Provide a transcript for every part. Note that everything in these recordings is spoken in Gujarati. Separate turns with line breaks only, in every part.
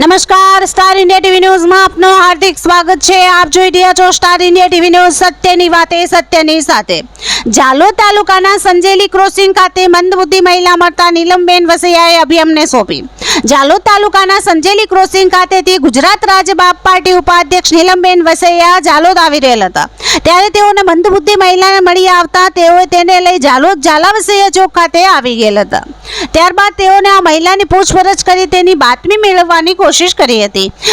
नमस्कार નમસ્કાર. સ્ટાર ઇન્ડિયા ટીવી ન્યૂઝમાં આપનું હાર્દિક સ્વાગત છે. આપ જોઈ રહ્યા છો સ્ટાર ઇન્ડિયા ટીવી ન્યૂઝ સત્યની વાતે, સત્યની સાથે. જાલોદ તાલુકાના સંજેલી ક્રોસિંગ ખાતે મંદબુદ્ધિ મહિલા મળતા નીલમબેન વસૈયાએ અભિયમને સોંપી. જાલોદ તાલુકાના સંજેલી ક્રોસિંગ ખાતેથી ગુજરાત રાજ્ય બાપ પાર્ટી ઉપાધ્યક્ષ નીલમબેન વસૈયા જાલોદ આવી રહેલ હતા. ત્યારે તેઓને મંદબુદ્ધિ મહિલાને મળી આવતા તેઓએ તેને લઈ જાલોદ ઝાલા વસૈયા ચોક ખાતે આવી ગયેલ હતા. ત્યારબાદ તેઓને આ મહિલાની પૂછપરછ કરી તેની બાતમી મેળવવાની કોશિશ કરી હતી.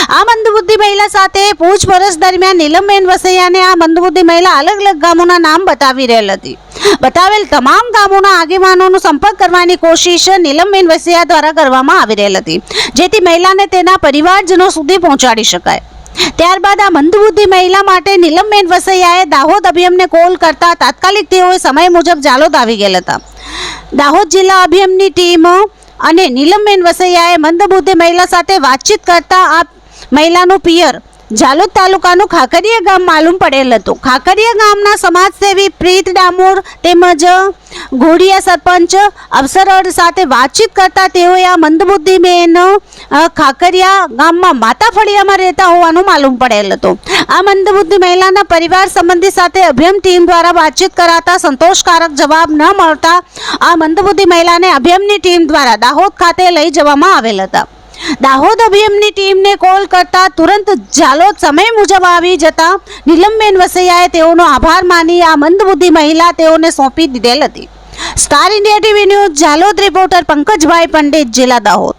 આ મંદબુદ્ધિ મહિલા સાથે પૂછપરછ દરમિયાન નીલમબેન વસૈયાને આ મંદબુદ્ધિ મહિલા અલગ અલગ ગામોના નામ બતાવી રહેલ હતી. બતાવેલ તમામ ગામોના આગેવાનોનો સંપર્ક કરવાની કોશિશ નીલમબેન વસૈયા દ્વારા કરવામાં આવી રહેલ હતી. જેથી મહિલાને તેના પરિવારજનો સુધી પહોંચાડી શકાય. ત્યારબાદ આ મંદબુદ્ધિ મહિલા માટે નીલમબેન વસૈયાએ દાહોદ અભિયમને કોલ કરતા તાત્કાલિક તેઓએ સમય મુજબ જાલોદ આવી ગયેલા હતા. દાહોદ જિલ્લા અભિયમની ટીમ અને નીલમબેન વસૈયાએ મંદબુદ્ધિ મહિલા સાથે વાતચીત કરતા આ મહિલાનું પિયર જાલોદ તાલુકાનું ખાકરિયા ગામ માલુમ પડેલ હતું. ખાકરિયા ગામના સમાજસેવી પ્રીત ડામોર તેમજ ઘોડિયા સરપંચ અફસર સાથે વાતચીત કરતા તેઓએ આ મંદબુદ્ધિ બેન ખાકરિયા ગામમાં માતા ફળિયામાં રહેતા હોવાનું માલુમ પડેલ હતું. આ મંદબુદ્ધિ મહિલાના પરિવાર સંબંધી સાથે અભિયમ ટીમ દ્વારા વાતચીત કરાતા સંતોષકારક જવાબ ન મળતા આ મંદબુદ્ધિ મહિલાને અભિયમની ટીમ દ્વારા દાહોદ ખાતે લઈ જવામાં આવેલ હતા. દાહોદ અભિયમની ટીમને કોલ કરતા તુરંત જાલોદ સમય મુજબ આવી જતા નીલમબેન વસૈયાએ તેઓનો આભાર માની આ મંદબુદ્ધિ મહિલા તેઓને સોંપી દીધેલ હતી. Star India TV news Jalod reporter Pankajbhai Pandit, જિલ્લા દાહોદ.